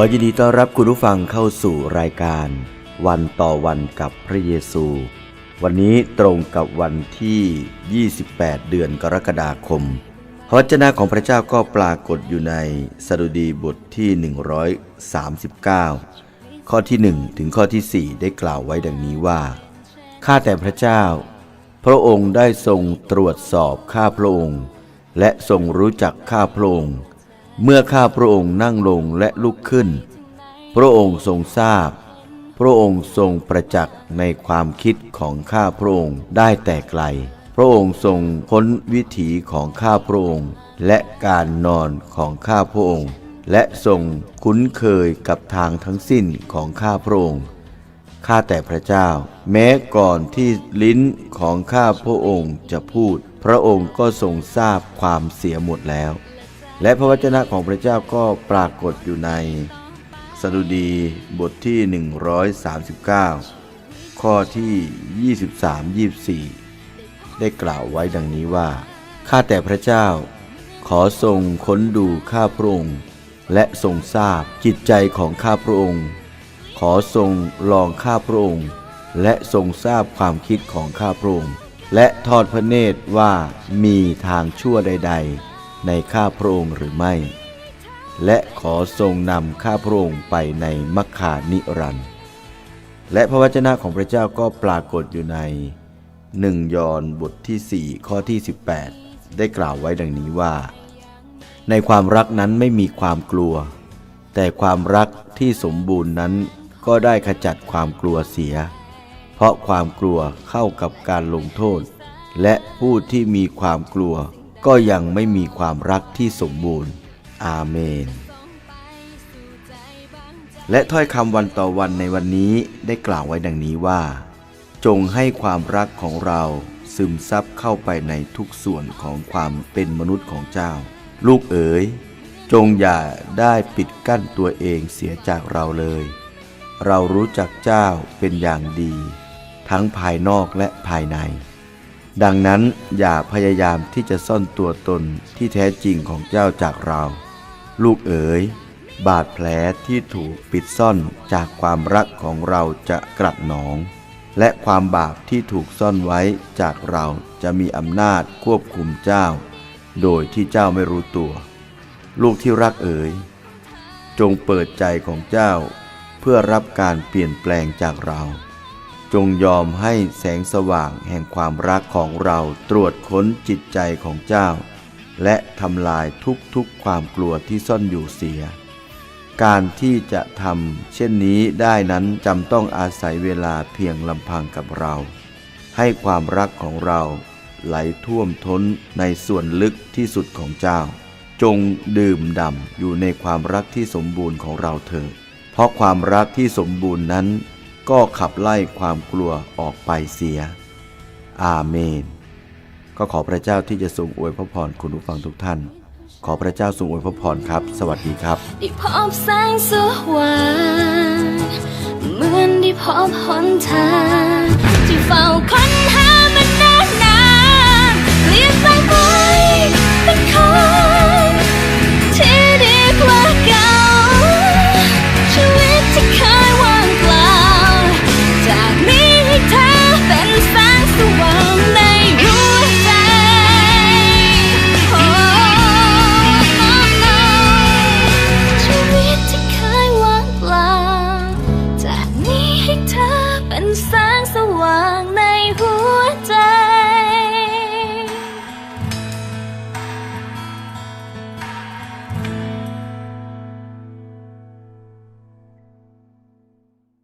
ขอยินดีต้อนรับคุณผู้ฟังเข้าสู่รายการ วันต่อวันกับพระเยซู วันนี้ตรงกับวันที่ 28 เดือนกรกฎาคมพระวจนะของพระเจ้าก็ปรากฏอยู่ในสดุดีบทที่ 139 ข้อที่ 1 ถึงข้อที่ 4 ได้กล่าวไว้ดังนี้ว่า ข้าแต่พระเจ้า พระองค์ได้ทรงตรวจสอบข้าพระองค์ และทรงรู้จักข้าพระองค์ เมื่อข้าพระองค์นั่งลงและลุกขึ้น พระองค์ทรงทราบ พระองค์ทรงประจักษ์ในความคิดของข้าพระองค์ได้แต่ไกล พระองค์ทรงพ้นวิถีของข้าพระองค์ และการนอนของข้าพระองค์ และทรงคุ้นเคยกับทางทั้งสิ้นของข้าพระองค์ข้าแต่พระเจ้า แม้ก่อนที่ลิ้นของข้าพระองค์จะพูด พระองค์ก็ทรงทราบความเสียหมดแล้ว และพระวจนะของพระเจ้าก็ปรากฏอยู่ในสดุดีบทที่ 139 ข้อที่ 23-24 ได้กล่าวไว้ดังนี้ว่า ข้าแต่พระเจ้า ขอทรงค้นดูข้าพระองค์ และทรงทราบจิตใจของข้าพระองค์ ขอทรงลองข้าพระองค์ และทรงทราบความคิดของข้าพระองค์ และทอดพระเนตรว่ามีทางชั่วใด ๆ ในข้าพระองค์หรือไม่ และขอทรงนำข้าพระองค์ไปในมัคคานิรันดร์และพระวจนะของพระเจ้าก็ปรากฏอยู่ในหนึ่งยอห์นบทที่ 4 ข้อที่ 18 ได้กล่าวไว้ดังนี้ว่า ในความรักนั้นไม่มีความกลัว แต่ความรักที่สมบูรณ์นั้นก็ได้ขจัดความกลัวเสีย เพราะความกลัวเข้ากับการลงโทษ และผู้ที่มีความกลัว ก็ยังไม่มีความรักที่สมบูรณ์ อาเมน และถ้อยคำวันต่อวันในวันนี้ได้กล่าวไว้ดังนี้ว่า จงให้ความรักของเราซึมซับเข้าไปในทุกส่วนของความเป็นมนุษย์ของเจ้า ลูกเอ๋ย จงอย่าได้ปิดกั้นตัวเองเสียจากเราเลย เรารู้จักเจ้าเป็นอย่างดี ทั้งภายนอกและภายใน ดังนั้นอย่าพยายามที่จะซ่อนตัวตนที่แท้จริงของเจ้าจากเรา ลูกเอ๋ย บาดแผลที่ถูกปิดซ่อนจากความรักของเราจะกลัดหนอง และความบาปที่ถูกซ่อนไว้จากเราจะมีอำนาจควบคุมเจ้า โดยที่เจ้าไม่รู้ตัว ลูกที่รักเอ๋ย จงเปิดใจของเจ้า เพื่อรับการเปลี่ยนแปลงจากเรา จงยอมให้แสงสว่างแห่งความรักของเราตรวจค้นจิตใจของเจ้า และทำลายทุกๆความกลัวที่ซ่อนอยู่เสีย การที่จะทำเช่นนี้ได้นั้นจำต้องอาศัยเวลาเพียงลำพังกับเรา ให้ความรักของเราไหลท่วมท้นในส่วนลึกที่สุดของเจ้า จงดื่มด่ำอยู่ในความรักที่สมบูรณ์ของเราเถิดเพราะความรักที่สมบูรณ์นั้น ก็ขับไล่ความกลัวออกไปเสีย อาเมน ก็ขอพระเจ้าที่จะทรงอวยพระพรคุณผู้ฟังทุกท่าน ขอพระเจ้าทรงอวยพระพรครับ สวัสดีครับได้พบแสงสว่างเหมือนได้พบหนทางที่เฝ้าค้นหา จ